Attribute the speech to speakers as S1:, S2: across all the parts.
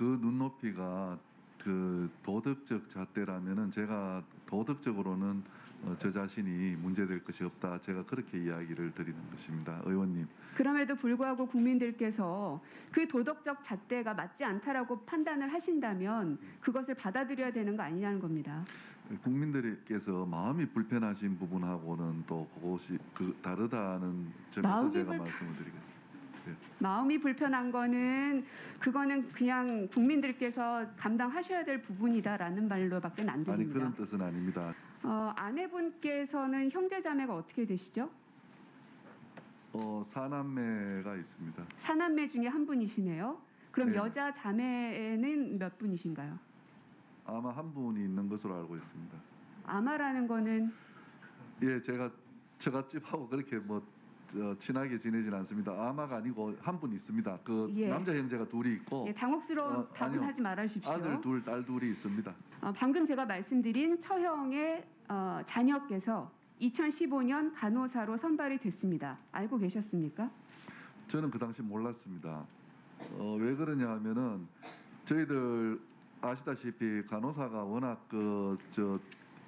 S1: 그 눈높이가 그 도덕적 잣대라면은 제가 도덕적으로는 어, 저 자신이 문제될 것이 없다. 제가 그렇게 이야기를 드리는 것입니다. 의원님.
S2: 그럼에도 불구하고 국민들께서 그 도덕적 잣대가 맞지 않다라고 판단을 하신다면 그것을 받아들여야 되는 거 아니냐는 겁니다.
S1: 국민들께서 마음이 불편하신 부분하고는 또 그것이 그 다르다는 점에서 제가 말씀을 드리겠습니다.
S2: 마음이 불편한 거는 그거는 그냥 국민들께서 감당하셔야 될 부분이다라는 말로밖에 안
S1: 아니
S2: 들립니다.
S1: 그런 뜻은 아닙니다.
S2: 어, 아내분께서는 형제자매가 어떻게 되시죠?
S1: 어, 사남매가 있습니다.
S2: 사남매 중에 한 분이시네요. 그럼
S1: 네.
S2: 여자 자매는 몇 분이신가요?
S1: 아마 한 분이 있는 것으로 알고 있습니다.
S2: 아마라는 거는
S1: 예, 제가 처갓집하고 그렇게 뭐 저, 친하게 지내진 않습니다. 아마가 아니고 한 분 있습니다. 그
S2: 예.
S1: 남자 형제가 둘이 있고
S2: 예, 당혹스러운
S1: 어,
S2: 답은
S1: 아니요.
S2: 하지 말아주십시오.
S1: 아들 둘, 딸 둘이 있습니다.
S2: 어, 방금 제가 말씀드린 처형의 어, 자녀께서 2015년 간호사로 선발이 됐습니다. 알고 계셨습니까?
S1: 저는 그 당시 몰랐습니다. 어, 왜 그러냐 하면은 저희들 아시다시피 간호사가 워낙 그저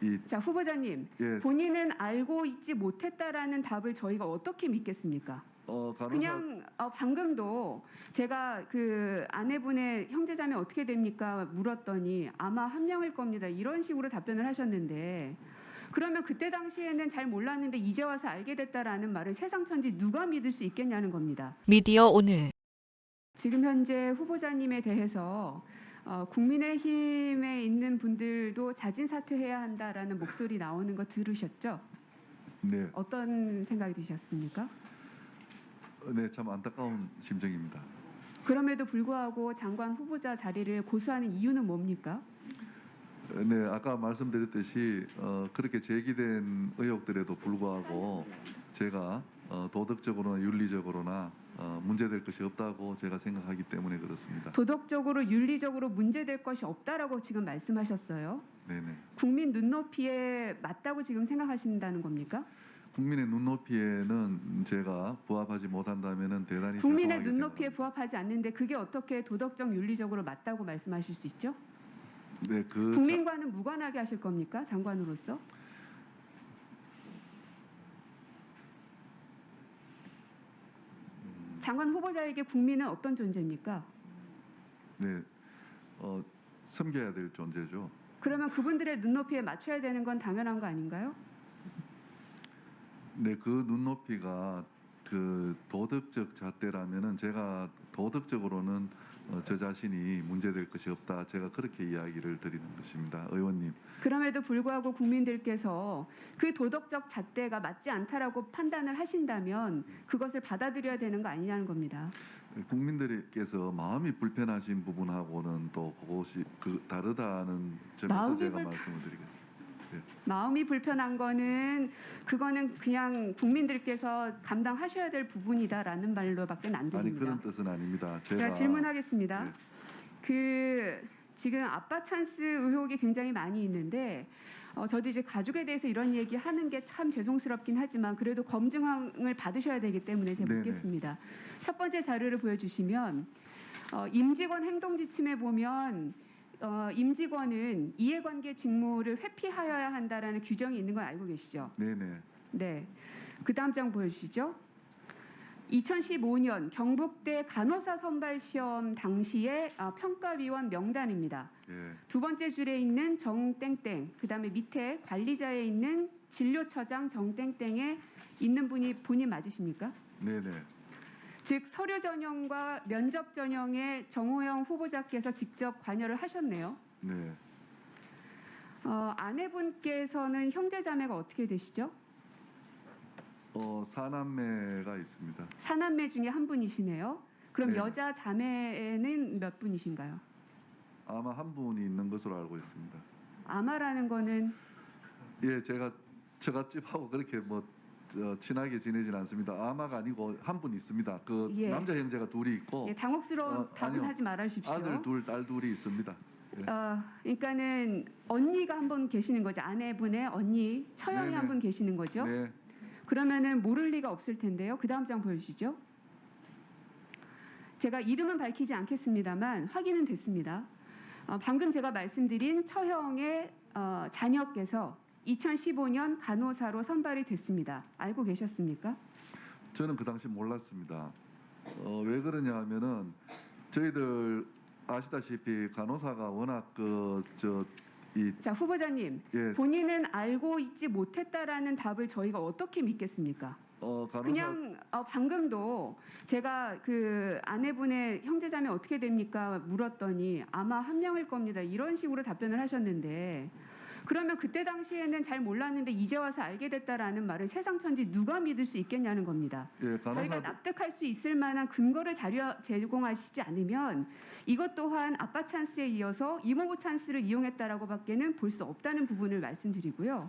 S1: 이
S2: 자 후보자님
S1: 예,
S2: 본인은 알고 있지 못했다라는 답을 저희가 어떻게 믿겠습니까?
S1: 어, 간호사
S2: 그냥 어, 방금도 제가 그 아내분의 형제자매 어떻게 됩니까 물었더니 아마 한 명일 겁니다 이런 식으로 답변을 하셨는데 그러면 그때 당시에는 잘 몰랐는데 이제 와서 알게 됐다라는 말을 세상 천지 누가 믿을 수 있겠냐는 겁니다.
S3: 미디어 오늘
S2: 지금 현재 후보자님에 대해서 어, 국민의힘에 있는 분들도 자진 사퇴해야 한다라는 목소리 나오는 거 들으셨죠?
S1: 네,
S2: 어떤 생각이 드셨습니까?
S1: 네, 참 안타까운 심정입니다.
S2: 그럼에도 불구하고 장관 후보자 자리를 고수하는 이유는 뭡니까?
S1: 네, 아까 말씀드렸듯이 어, 그렇게 제기된 의혹들에도 불구하고 제가 어, 도덕적으로나 윤리적으로나 어, 문제될 것이 없다고 제가 생각하기 때문에 그렇습니다.
S2: 도덕적으로 윤리적으로 문제될 것이 없다라고 지금 말씀하셨어요.
S1: 네네.
S2: 국민 눈높이에 맞다고 지금 생각하신다는 겁니까?
S1: 국민의 눈높이에는 제가 부합하지 못한다면은 대단히
S2: 국민의
S1: 죄송하게
S2: 눈높이에
S1: 생각합니다.
S2: 부합하지 않는데 그게 어떻게 도덕적 윤리적으로 맞다고 말씀하실 수 있죠?
S1: 네, 그
S2: 국민과는 무관하게 하실 겁니까? 장관으로서? 장관 후보자에게 국민은 어떤 존재입니까?
S1: 네, 어, 섬겨야 될 존재죠.
S2: 그러면 그분들의 눈높이에 맞춰야 되는 건 당연한 거 아닌가요?
S1: 네, 그 눈높이가 그 도덕적 잣대라면은 제가 도덕적으로는 어, 저 자신이 문제될 것이 없다. 제가 그렇게 이야기를 드리는 것입니다. 의원님.
S2: 그럼에도 불구하고 국민들께서 그 도덕적 잣대가 맞지 않다라고 판단을 하신다면 그것을 받아들여야 되는 거 아니냐는 겁니다.
S1: 국민들께서 마음이 불편하신 부분하고는 또 그것이 그 다르다는 점에서 제가
S2: 불편-
S1: 말씀을 드리겠습니다.
S2: 마음이 불편한 거는 그거는 그냥 국민들께서 감당하셔야 될 부분이다라는 말로밖에 안
S1: 아니
S2: 들립니다.
S1: 그런 뜻은 아닙니다. 제가,
S2: 제가 질문하겠습니다.
S1: 네.
S2: 그 지금 아빠 찬스 의혹이 굉장히 많이 있는데 어, 저도 이제 가족에 대해서 이런 얘기 하는 게 참 죄송스럽긴 하지만 그래도 검증을 받으셔야 되기 때문에 제가. 묻겠습니다. 첫 번째 자료를 보여주시면 어, 임직원 행동 지침에 보면 어, 임직원은 이해관계 직무를 회피하여야 한다라는 규정이 있는 걸 알고 계시죠?
S1: 네네.
S2: 네. 그 다음 장 보여주시죠. 2015년 경북대 간호사 선발 시험 당시의 아, 평가위원 명단입니다.
S1: 예.
S2: 두 번째 줄에 있는 정땡땡, 그 다음에 밑에 관리자에 있는 진료처장 정땡땡에 있는 분이 본인 맞으십니까?
S1: 네네.
S2: 즉 서류 전형과 면접 전형에 정호영 후보자께서 직접 관여를 하셨네요.
S1: 네.
S2: 어, 아내분께서는 형제자매가 어떻게 되시죠?
S1: 어, 사남매가 있습니다.
S2: 사남매 중에 한 분이시네요. 그럼
S1: 네.
S2: 여자 자매는 몇 분이신가요?
S1: 아마 한 분이 있는 것으로 알고 있습니다.
S2: 아마라는 거는
S1: 예, 제가 처갓집하고 그렇게 뭐 저, 친하게 지내진 않습니다. 아마가 아니고 한 분 있습니다. 그
S2: 예.
S1: 남자 형제가 둘이 있고
S2: 예, 당혹스러운
S1: 어,
S2: 답은
S1: 아니요.
S2: 하지 말아주십시오.
S1: 아들 둘, 딸 둘이 있습니다.
S2: 어, 그러니까는 언니가 한 분 계시는 거죠. 아내분의 언니 처형이
S1: 네네.
S2: 한 분 계시는 거죠.
S1: 네,
S2: 그러면은 모를 리가 없을 텐데요. 그 다음 장 보여주시죠. 제가 이름은 밝히지 않겠습니다만 확인은 됐습니다. 어, 방금 제가 말씀드린 처형의 어, 자녀께서 2015년 간호사로 선발이 됐습니다. 알고 계셨습니까?
S1: 저는 그 당시 몰랐습니다. 어, 왜 그러냐 하면은 저희들 아시다시피 간호사가 워낙 그저이
S2: 자 후보자님
S1: 예,
S2: 본인은 알고 있지 못했다라는 답을 저희가 어떻게 믿겠습니까?
S1: 어 간호사
S2: 그냥 어, 방금도 제가 그 아내분의 형제자매 어떻게 됩니까 물었더니 아마 한 명일 겁니다 이런 식으로 답변을 하셨는데 그러면 그때 당시에는 잘 몰랐는데 이제 와서 알게 됐다라는 말을 세상 천지 누가 믿을 수 있겠냐는 겁니다.
S1: 예
S2: 저희가 납득할 수 있을 만한 근거를 자료 제공하시지 않으면 이것 또한 아빠 찬스에 이어서 이모부 찬스를 이용했다라고 밖에는 볼 수 없다는 부분을 말씀드리고요.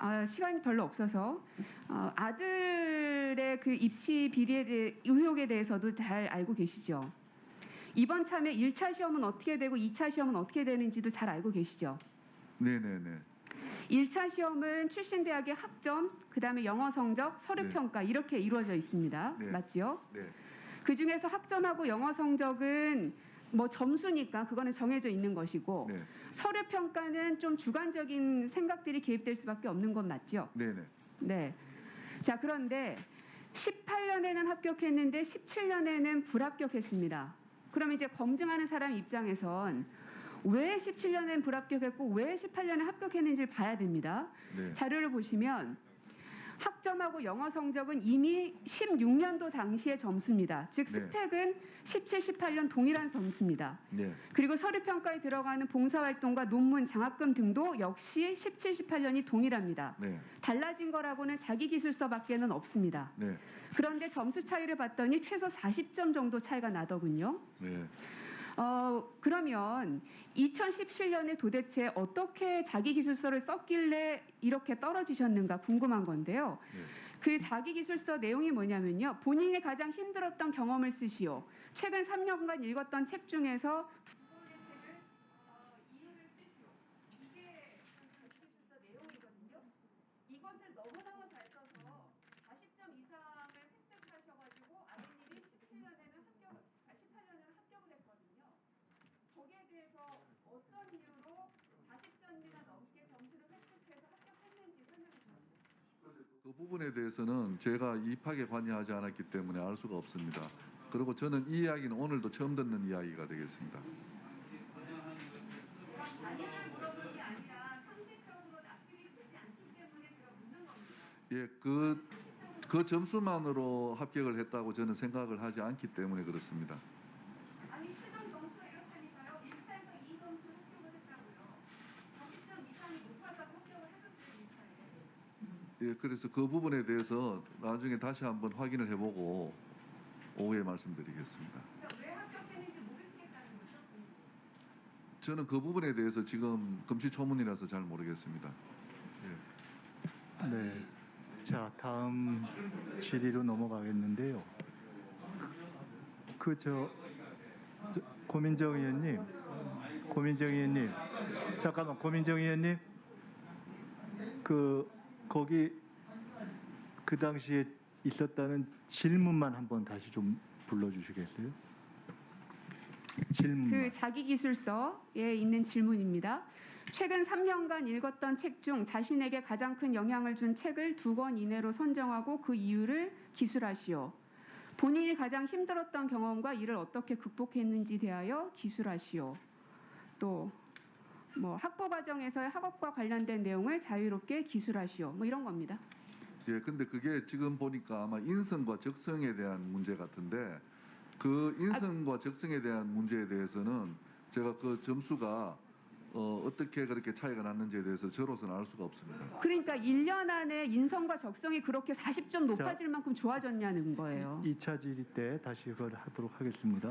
S2: 아, 시간이 별로 없어서 어, 아들의 그 입시 비리에 대해 의혹에 대해서도 잘 알고 계시죠. 이번 참에 1차 시험은 어떻게 되고 2차 시험은 어떻게 되는지도 잘 알고 계시죠.
S1: 네네네
S2: 1차 시험은 출신 대학의 학점, 그다음에 영어 성적, 서류
S1: 네.
S2: 평가 이렇게 이루어져 있습니다.
S1: 네.
S2: 맞지요?
S1: 네
S2: 그 중에서 학점하고 영어 성적은 뭐 점수니까 그거는 정해져 있는 것이고
S1: 네,
S2: 서류 평가는 좀 주관적인 생각들이 개입될 수밖에 없는 건 맞죠?
S1: 네네
S2: 네. 자, 그런데 18년에는 합격했는데 17년에는 불합격했습니다. 그럼 이제 검증하는 사람 입장에선 왜 17년엔 불합격했고 왜 18년에 합격했는지를 봐야 됩니다.
S1: 네.
S2: 자료를 보시면 학점하고 영어 성적은 이미 16년도 당시의 점수입니다. 즉
S1: 네.
S2: 스펙은 17, 18년 동일한 점수입니다.
S1: 네.
S2: 그리고 서류 평가에 들어가는 봉사 활동과 논문, 장학금 등도 역시 17, 18년이 동일합니다.
S1: 네.
S2: 달라진 거라고는 자기 기술서밖에는 없습니다.
S1: 네.
S2: 그런데 점수 차이를 봤더니 최소 40점 정도 차이가 나더군요.
S1: 네.
S2: 어, 그러면 2017년에 도대체 어떻게 자기 기술서를 썼길래 이렇게 떨어지셨는가 궁금한 건데요.
S1: 네.
S2: 그 자기 기술서 내용이 뭐냐면요. 본인이 가장 힘들었던 경험을 쓰시오. 최근 3년간 읽었던 책 중에서 두 권의 책을 어, 이유를 쓰시오. 이게 그 자기 기술서 내용이거든요. 이것을 너무너무 잘 써서 40점 이상을 획득하셔가지고 아드님이 17년에는 합격, 아 18년에는 합격을 했거든요. 거기에 대해서 어떤 이유로 40점이나 넘게 점수를 획득해서 합격했는지 설명해 주세요.
S1: 그 부분에 대해서는 제가 입학에 관여하지 않았기 때문에 알 수가 없습니다. 그리고 저는 이 이야기는 오늘도 처음 듣는 이야기가 되겠습니다. 예, 그, 그 점수만으로 합격을 했다고 저는 생각을 하지 않기 때문에 그렇습니다.
S2: 아니 최종 점수가 이렇다니까요. 1차에서 2점수 합격을 했다고요. 40점 이상이 높아서 합격을 하셨어요 1차에.
S1: 예, 그래서 그 부분에 대해서 나중에 다시 한번 확인을 해보고 오후에 말씀드리겠습니다. 저는 그 부분에 대해서 지금 금시초문이라서 잘 모르겠습니다. 예.
S3: 네. 자, 다음 질의로 넘어가겠는데요. 그저 고민정 의원님, 고민정 의원님, 잠깐만 고민정 의원님, 그 거기 그 당시에 있었다는 질문만 한번 다시 좀 불러주시겠어요? 질문만.
S2: 그 자기 기술서에 있는 질문입니다. 최근 3년간 읽었던 책 중 자신에게 가장 큰 영향을 준 책을 두 권 이내로 선정하고 그 이유를 기술하시오. 본인이 가장 힘들었던 경험과 이를 어떻게 극복했는지 대하여 기술하시오. 또 뭐 학부 과정에서의 학업과 관련된 내용을 자유롭게 기술하시오. 뭐 이런 겁니다.
S1: 예, 근데 그게 지금 보니까 아마 인성과 적성에 대한 문제 같은데 그 인성과 적성에 대한 문제에 대해서는 제가 그 점수가 어, 어떻게 그렇게 차이가 났는지에 대해서 저로서는 알 수가 없습니다.
S2: 그러니까 1년 안에 인성과 적성이 그렇게 40점 높아질 만큼 좋아졌냐는 거예요.
S3: 2차 질의 때 다시 그걸 하도록 하겠습니다.